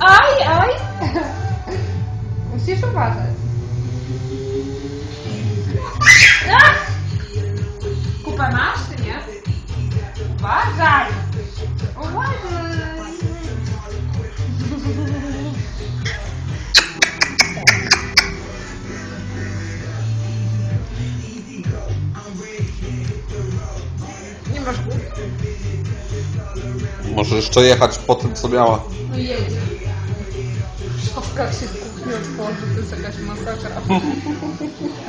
ai, ai. Assistam, faz Kupy? Może jeszcze jechać po tym, co miała. No jedzie. Szafka się z kuchni otworzy, to jest jakaś masakra.